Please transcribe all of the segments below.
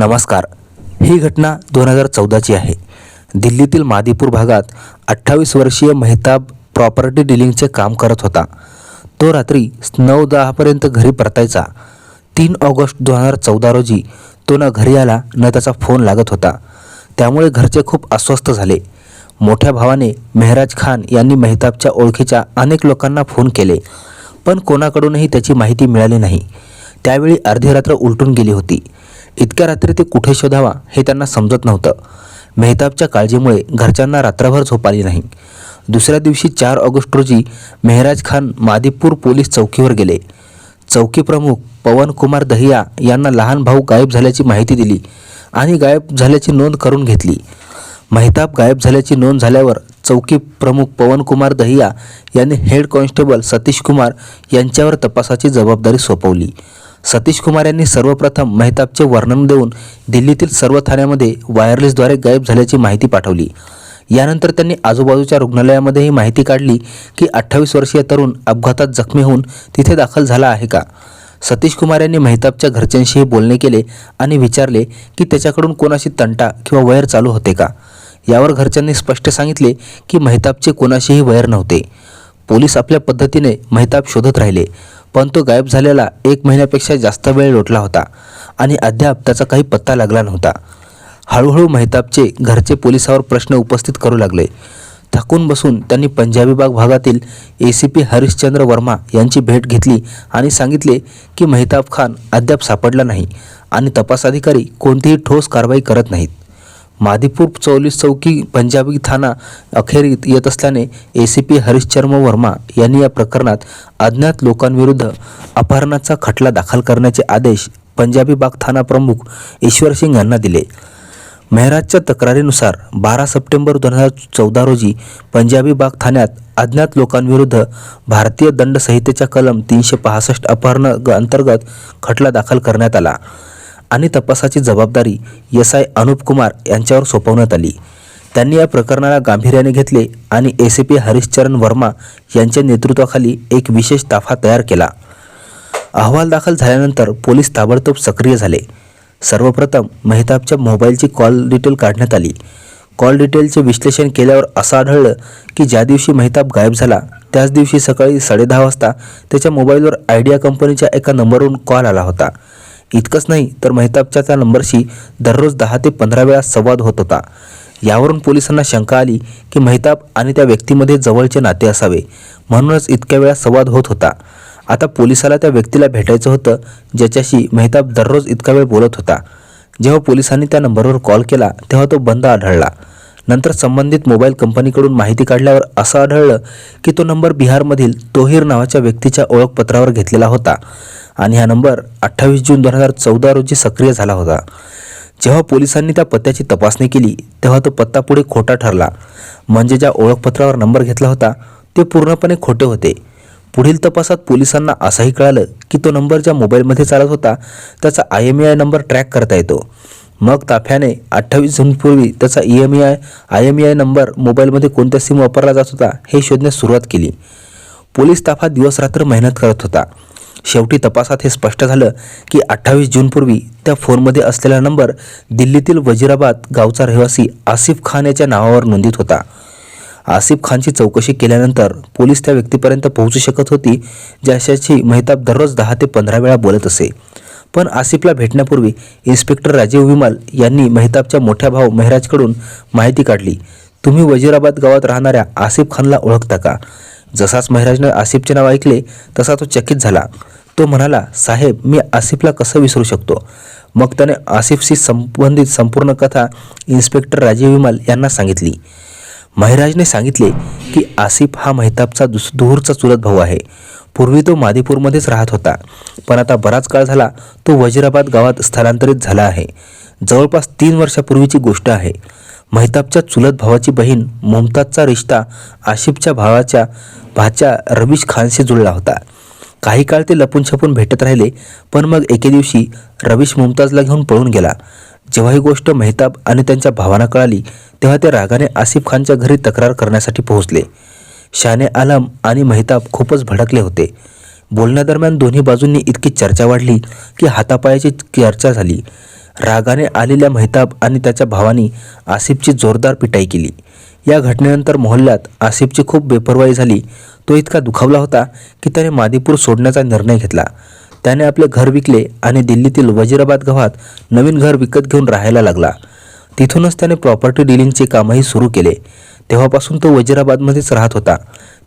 नमस्कार. ही घटना दोन हजार चौदाची आहे. दिल्लीतील मादीपूर भागात अठ्ठावीस वर्षीय मेहताब प्रॉपर्टी डिलिंगचे काम करत होता. तो रात्री नऊ दहापर्यंत घरी परतायचा. तीन ऑगस्ट दोन हजार चौदा रोजी तो न घरी आला न त्याचा फोन लागत होता. त्यामुळे घरचे खूप अस्वस्थ झाले. मोठ्या भावाने मेहराज खान यांनी मेहताबच्या ओळखीच्या अनेक लोकांना फोन केले पण कोणाकडूनही त्याची माहिती मिळाली नाही. त्यावेळी अर्धी रात्र उलटून गेली होती. इतक्या रात्री ते कुठे शोधावा हे त्यांना समजत नव्हतं. मेहताबच्या काळजीमुळे घरच्यांना रात्रभर झोप आली नाही. दुसऱ्या दिवशी चार ऑगस्ट रोजी मेहराज खान मादीपूर पोलीस चौकीवर गेले. चौकी प्रमुख पवन कुमार दहिया यांना लहान भाऊ गायब झाल्याची माहिती दिली आणि गायब झाल्याची नोंद करून घेतली. महिताब गायब झाल्याची नोंद झाल्यावर चौकी प्रमुख पवन कुमार दहिया यांनी हेड कॉन्स्टेबल सतीश कुमार यांच्यावर तपासाची जबाबदारी सोपवली. सतीश कुमार यांनी सर्वप्रथम मेहताबचे वर्णन देऊन दिल्लीतील सर्व ठाण्यामध्ये वायरलेसद्वारे गायब झाल्याची माहिती पाठवली. यानंतर त्यांनी आजूबाजूच्या रुग्णालयामध्ये ही माहिती काढली की अठ्ठावीस वर्षीय तरुण अपघातात जखमी होऊन तिथे दाखल झाला आहे का? सतीश कुमार यांनी मेहताबच्या घरच्यांशीही बोलणे केले आणि विचारले की त्याच्याकडून कोणाशी तंटा किंवा वैर चालू होते का? यावर घरच्यांनी स्पष्ट सांगितले की मेहताबचे कोणाशीही वैर नव्हते. पोलीस आपल्या पद्धतीने मेहताब शोधत राहिले. पण तो गायब झालेला एक महिन्यापेक्षा जास्त वेळ लोटला होता आणि अद्याप त्याचा काही पत्ता लागला नव्हता. हळूहळू मेहताबचे घरचे पोलिसावर प्रश्न उपस्थित करू लागले. थकून बसून त्यांनी पंजाबी बाग भागातील A C P Harishchandra Verma यांची भेट घेतली आणि सांगितले की मेहताब खान अद्याप सापडला नाही आणि तपास अधिकारी कोणतीही ठोस कारवाई करत नाहीत. मादीपूर चौलीस चौकी पंजाबी थाना अखेरीत येत असल्याने A C P Harishcharan Verma यांनी या प्रकरणात अज्ञात लोकांविरुद्ध अपहरणाचा खटला दाखल करण्याचे आदेश पंजाबी बाग थाना प्रमुख ईश्वर सिंग यांना दिले. मेहराजच्या तक्रारीनुसार बारा सप्टेंबर दोन हजार चौदा रोजी पंजाबी बाग ठाण्यात अज्ञात लोकांविरुद्ध भारतीय दंड संहितेच्या कलम तीनशे पासष्ट अपहरण ग- अंतर्गत खटला दाखल करण्यात आला. आणि तपासाची जबाबदारी एस आय अनुप कुमार यांच्यावर सोपवण्यात आली. त्यांनी या प्रकरणाला गांभीर्याने घेतले आणि A C P Harishcharan Verma यांच्या नेतृत्वाखाली एक विशेष ताफा तयार केला. अहवाल दाखल झाल्यानंतर पोलीस ताबडतोब सक्रिय झाले. सर्वप्रथम मेहताबच्या मोबाईलची कॉल डिटेल काढण्यात आली. कॉल डिटेलचे विश्लेषण केल्यावर असं आढळलं की ज्या दिवशी मेहताब गायब झाला त्याच दिवशी सकाळी साडेदहा वाजता त्याच्या मोबाईलवर आयडिया कंपनीच्या एका नंबरवरून कॉल आला होता. इतकंच नाही तर मेहताबच्या त्या नंबरशी दररोज दहा ते पंधरा वेळा संवाद होत होता. यावरून पोलिसांना शंका आली की मेहताब आणि त्या व्यक्तीमध्ये जवळचे नाते असावे. म्हणूनच इतक्या वेळा संवाद होत होता. आता पोलिसाला त्या व्यक्तीला भेटायचं होतं ज्याच्याशी मेहताब दररोज इतका वेळ बोलत होता. जेव्हा पोलिसांनी त्या नंबरवर कॉल केला तेव्हा तो बंद आढळला. नंतर संबंधित मोबाईल कंपनीकडून माहिती काढल्यावर असं आढळलं की तो नंबर बिहारमधील तोहीर नावाच्या व्यक्तीच्या ओळखपत्रावर घेतलेला होता. आणि हा नंबर अठ्ठावीस जून दोन हजार चौदा रोजी सक्रिय झाला होता. जेव्हा पोलिसांनी त्या पत्त्याची तपासणी केली तेव्हा तो पत्ता पुढे खोटा ठरला. म्हणजे ज्या ओळखपत्रावर नंबर घेतला होता ते पूर्णपणे खोटे होते. पुढील तपासात पोलिसांना असंही कळालं की तो नंबर ज्या मोबाईलमध्ये चालत होता त्याचा I M I number track करता येतो. मग ताफ्याने अठ्ठावीस जूनपूर्वी त्याचा E M E I I M E I number मोबाईलमध्ये कोणत्या सिम वापरला जात होता हे शोधण्यास सुरुवात केली. पोलीस ताफा दिवसरात्र मेहनत करत होता. शेवटी तपासात हे स्पष्ट झालं की अठ्ठावीस जूनपूर्वी त्या फोनमध्ये असलेला नंबर दिल्लीतील वजिराबाद गावचा रहिवासी आसिफ खान याच्या नावावर नोंदित होता. आसिफ खानची चौकशी केल्यानंतर पोलीस त्या व्यक्तीपर्यंत पोहोचू शकत होती ज्याच्याशी मेहताब दररोज दहा ते पंधरा वेळा बोलत असे. पण आसिफला भेटण्यापूर्वी इन्स्पेक्टर राजीव विमल यांनी मेहताबच्या मोठ्या भाऊ मेहराजकडून माहिती काढली तुम्ही वजीराबाद गावात राहणाऱ्या आसिफ खानला ओळखता का? जसाच मेहराजनं आसिफचे नाव ऐकले तसा तो चकित झाला. तो म्हणाला साहेब मी आसिफला कसं विसरू शकतो? मग त्याने आसिफशी संबंधित संपूर्ण कथा इन्स्पेक्टर राजीव विमल यांना सांगितली. महिराजने सांगितले की आसिफ हा मेहताबचा दुस दूरचा चुलत भाऊ आहे. पूर्वी तो मादीपूरमध्येच राहत होता. पण आता बराच काळ झाला तो वजिराबाद गावात स्थलांतरित झाला आहे. जवळपास तीन वर्षापूर्वीची गोष्ट आहे. मेहताबच्या चुलत भावाची बहीण मुमताजचा रिश्ता आशिफच्या भावाच्या भाच्या रवीश खानशी जुळला होता. काही काळ ते लपून छपून भेटत राहिले पण मग एके दिवशी रवीश मुमताजला घेऊन पळून गेला. जेव्हा ही गोष्ट मेहताब आणि त्यांच्या भावांना कळाली तेव्हा ते रागाने आसिफ खानच्या घरी तक्रार करण्यासाठी पोहोचले. शाने आलम आणि मेहताब खूपच भडकले होते. बोलण्यादरम्यान दोन्ही बाजूंनी इतकी चर्चा वाढली की हातापायाची चर्चा झाली. रागाने आलेल्या मेहताब आणि त्याच्या भावानी आसिफची जोरदार पिटाई केली. या घटनेनंतर मोहल्ल्यात आसिफची खूप बेपरवाई झाली. तो इतका दुखावला होता की त्याने मादीपूर सोडण्याचा निर्णय घेतला. त्याने आपले घर विकले आणि दिल्लीतील वजीराबाद गावात नवीन घर विकत घेऊन राहायला लागला. तिथूनच त्याने प्रॉपर्टी डिलिंगचे कामही सुरू केले. तेव्हापासून तो वजीराबादमध्येच राहत होता.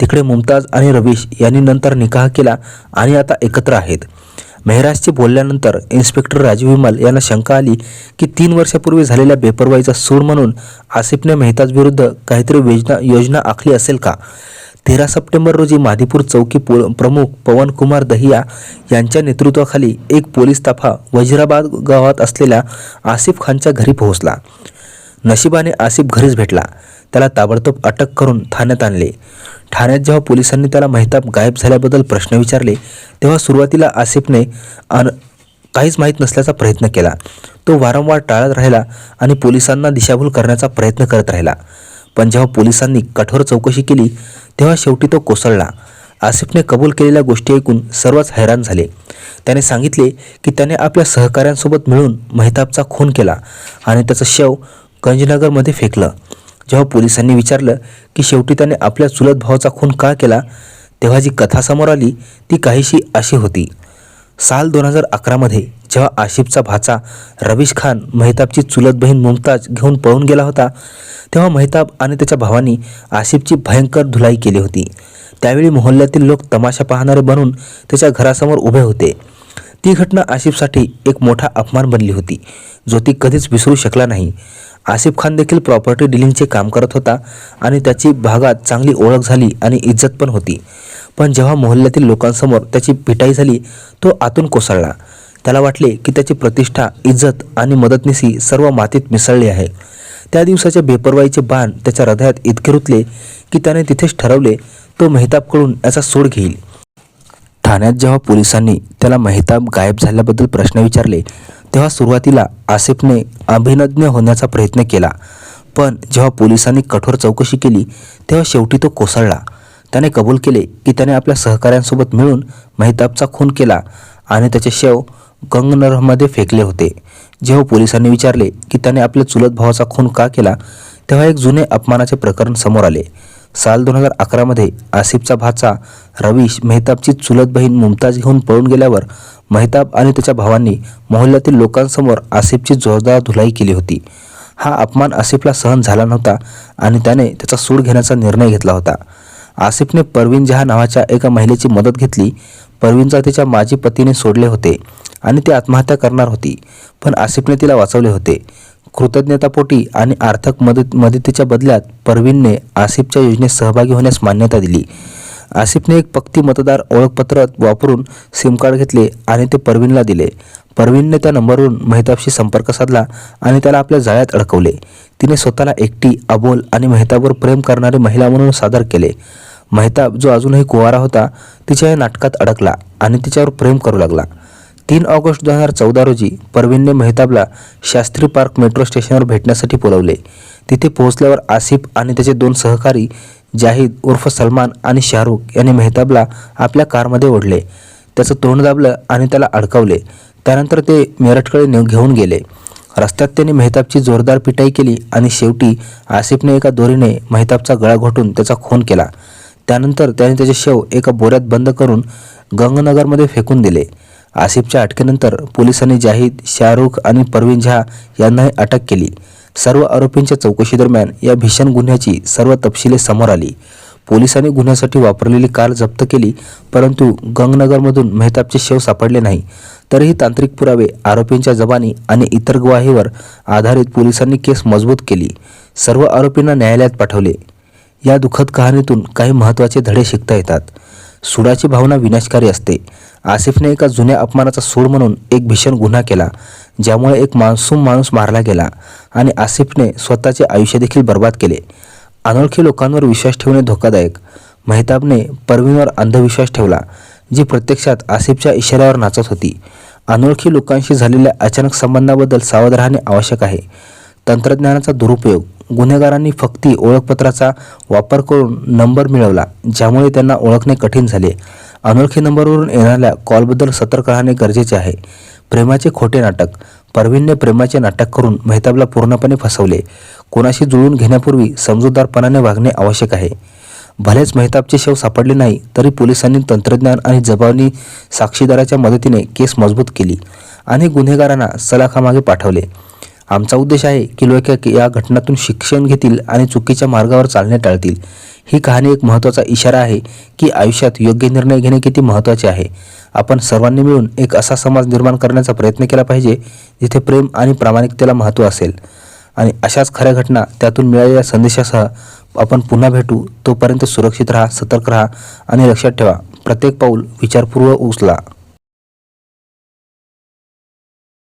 तिकडे मुमताज आणि रवीश यांनी नंतर निकाह केला आणि आता एकत्र आहेत. मेहराजचे बोलल्यानंतर इन्स्पेक्टर राजीव विमल यांना शंका आली की तीन वर्षापूर्वी झालेल्या बेपरवाईचा सूड म्हणून आसिफने मेहताजविरुद्ध काहीतरी योजना योजना आखली असेल का? तेरा सप्टेंबर रोजी माधीपूर चौकी पो प्रमुख पवन कुमार दहिया यांच्या नेतृत्वाखाली एक पोलीस ताफा वजिराबाद गावात असलेल्या आसिफ खानच्या घरी पोहोचला. नशिबाने आसिफ घरीच भेटला. त्याला ताबडतोब अटक करून ठाण्यात आणले. ठाण्यात जेव्हा पोलिसांनी त्याला मेहताब गायब झाल्याबद्दल प्रश्न विचारले तेव्हा सुरुवातीला आसिफने अन काहीच माहीत नसल्याचा प्रयत्न केला. तो वारंवार टाळत राहिला आणि पोलिसांना दिशाभूल करण्याचा प्रयत्न करत राहिला. पण जेव्हा पोलिसांनी कठोर चौकशी केली तेव्हा शेवटी तो कोसळला. आसिफने कबूल केलेल्या गोष्टी ऐकून सर्वच हैराण झाले. त्याने सांगितले की त्याने आपल्या सहकाऱ्यांसोबत मिळून मेहताबचा खून केला आणि त्याचं शव गंजनगरमध्ये फेकलं. जेव्हा पोलिसांनी विचारलं की शेवटी त्याने आपल्या चुलत भावाचा खून का केला तेव्हा जी कथा समोर आली ती काहीशी अशी होती. साल दोन हजार अकरामध्ये जेव्हा आशिफचा भाचा रवीश खान मेहताबची चुलत बहीण मुमताज घेऊन पळून गेला होता तेव्हा मेहताब आणि त्याच्या भावांनी आशिफची भयंकर धुलाई केली होती. त्यावेळी मोहल्ल्यातील लोक तमाशा पाहणारे बनून त्याच्या घरासमोर उभे होते. ती घटना आशिफसाठी एक मोठा अपमान बनली होती जो ती कधीच विसरू शकला नाही. आसिफ खान देखील प्रॉपर्टी डिलिंगचे काम करत होता आणि त्याची भागात चांगली ओळख झाली आणि इज्जत पण होती. पण जेव्हा मोहल्ल्यातील लोकांसमोर त्याची पिटाई झाली तो आतून कोसळला. त्याला वाटले की त्याची प्रतिष्ठा इज्जत आणि मदतनीसी सर्व मातीत मिसळली आहे. त्या दिवसाच्या बेपरवाईचे बाण त्याच्या हृदयात इतके रुतले की त्याने तिथेच ठरवले तो मेहताबकडून याचा सोड घेईल. ठाण्यात जेव्हा पोलिसांनी त्याला मेहताब गायब झाल्याबद्दल प्रश्न विचारले तेव्हा सुरुवातीला आसिफने अभिनज्ञ होण्याचा प्रयत्न केला. पण जेव्हा पोलिसांनी कठोर चौकशी केली तेव्हा शेवटी तो कोसळला. त्याने कबूल केले की त्याने आपल्या सहकाऱ्यांसोबत मिळून मेहताबचा खून केला आणि त्याचे शव गंगनरमध्ये फेकले होते. जेव्हा पोलिसांनी विचारले की त्याने आपल्या चुलत भावाचा खून का केला तेव्हा एक जुने अपमानाचे प्रकरण समोर आले. साल दोन हजार अकरामध्ये आसिफचा भाचा रवीश मेहताबची चुलत बहीण मुमताज घेऊन पळून गेल्यावर मेहताब आणि त्याच्या भावांनी मोहल्ल्यातील लोकांसमोर आसिफची जोरदार धुलाई केली होती. हा अपमान आसिफला सहन झाला नव्हता आणि त्याने त्याचा सूड घेण्याचा निर्णय घेतला होता. आसिफने परवीन जहा नावाच्या एका महिलेची मदत घेतली. परवीनचा तिच्या माजी पतीने सोडले होते आणि ती आत्महत्या करणार होती पण आसिफने तिला वाचवले होते. कृतज्ञतापोटी आणि आर्थिक मदत मदतीच्या बदल्यात परवीनने आसिफच्या योजनेत सहभागी होण्यास मान्यता दिली. आसिफने एक पक्ती मतदार ओळखपत्र वापरून सिम कार्ड घेतले आणि ते परवीनला दिले. परवीनने त्या नंबरवरून मेहताबशी संपर्क साधला आणि त्याला आपल्या जाळ्यात अडकवले. तिने स्वतःला एकटी अबोल आणि मेहताबवर प्रेम करणारी महिला म्हणून सादर केले. मेहताब जो अजूनही कुवारा होता तिच्या या नाटकात अडकला आणि तिच्यावर प्रेम करू लागला. तीन ऑगस्ट दोन हजार चौदा रोजी परवीनने मेहताबला शास्त्री पार्क मेट्रो स्टेशनवर भेटण्यासाठी बोलवले. तिथे पोहोचल्यावर आसिफ आणि त्याचे दोन सहकारी जाहीद उर्फ सलमान आणि शाहरुख यांनी मेहताबला आपल्या कारमध्ये ओढले. त्याचं तोंड दाबलं आणि त्याला अडकवले. त्यानंतर ते मेरठकडे घेऊन गेले. रस्त्यात त्यांनी मेहताबची जोरदार पिटाई केली आणि शेवटी आसिफने एका दोरीने मेहताबचा गळा घोटून त्याचा खून केला. त्यानंतर त्याने त्याचे शव एका बोऱ्यात बंद करून गंगनगरमध्ये फेकून दिले. आसिफच्या अटकेनंतर पोलिसांनी जाहीद शाहरुख आणि परवीन झा यांनाही अटक केली. सर्व आरोपींच्या चौकशीदरम्यान या भीषण गुन्ह्याची सर्व तपशिले समोर आली. पोलिसांनी गुन्ह्यासाठी वापरलेली कार जप्त केली परंतु गंगनगरमधून मेहताबचे शव सापडले नाही. तरीही तांत्रिक पुरावे आरोपींच्या जबानी आणि इतर गवाहीवर आधारित पोलिसांनी केस मजबूत केली. सर्व आरोपींना न्यायालयात पाठवले. या दुःखद कहाणीतून काही महत्त्वाचे धडे शिकता येतात. सुडाची भावना विनाशकारी असते. आसिफने एका जुन्या अपमानाचा सूड म्हणून एक भीषण गुन्हा केला. ज्यामुळे एक मान्सूम माणूस मारला गेला आणि आसिफने स्वतःचे आयुष्य देखील बर्बाद केले. अनोळखी लोकांवर विश्वास ठेवणे धोकादायक. मेहताबने परवीनवर अंधविश्वास ठेवला जी प्रत्यक्षात आसिफच्या इशाऱ्यावर नाचत होती. अनोळखी लोकांशी झालेल्या अचानक संबंधाबद्दल सावध राहणे आवश्यक आहे. तंत्रज्ञानाचा दुरुपयोग गुन्हेगारांनी फक्ती ओळखपत्राचा वापर करून नंबर मिळवला ज्यामुळे त्यांना ओळखणे कठीण झाले. अनोळखी नंबरवरून येणाऱ्या कॉलबद्दल सतर्क राहणे गरजेचे आहे. प्रेमाचे खोटे नाटक. परवीनने प्रेमाचे नाटक करून मेहताबला पूर्णपणे फसवले. कोणाशी जुळून घेण्यापूर्वी समजूतदारपणाने वागणे आवश्यक आहे. भलेच मेहताबचे शव सापडले नाही तरी पोलिसांनी तंत्रज्ञान आणि जबाबनी साक्षीदाराच्या मदतीने केस मजबूत केली आणि गुन्हेगारांना सलाखामागे पाठवले. आमचा उद्देश आहे की लोक या घटनातून शिक्षण घेतील आणि चुकीच्या मार्गावर चालणे टाळतील. ही कहाणी एक महत्त्वाचा इशारा आहे की आयुष्यात योग्य निर्णय घेणे किती महत्त्वाचे आहे. आपण सर्वांनी मिळून एक असा समाज निर्माण करण्याचा प्रयत्न केला पाहिजे जिथे प्रेम आणि प्रामाणिकतेला महत्त्व असेल. आणि अशाच खऱ्या घटना त्यातून मिळालेल्या संदेशासह आपण पुन्हा भेटू. तोपर्यंत सुरक्षित राहा सतर्क राहा आणि लक्षात ठेवा प्रत्येक पाऊल विचारपूर्वक उचला.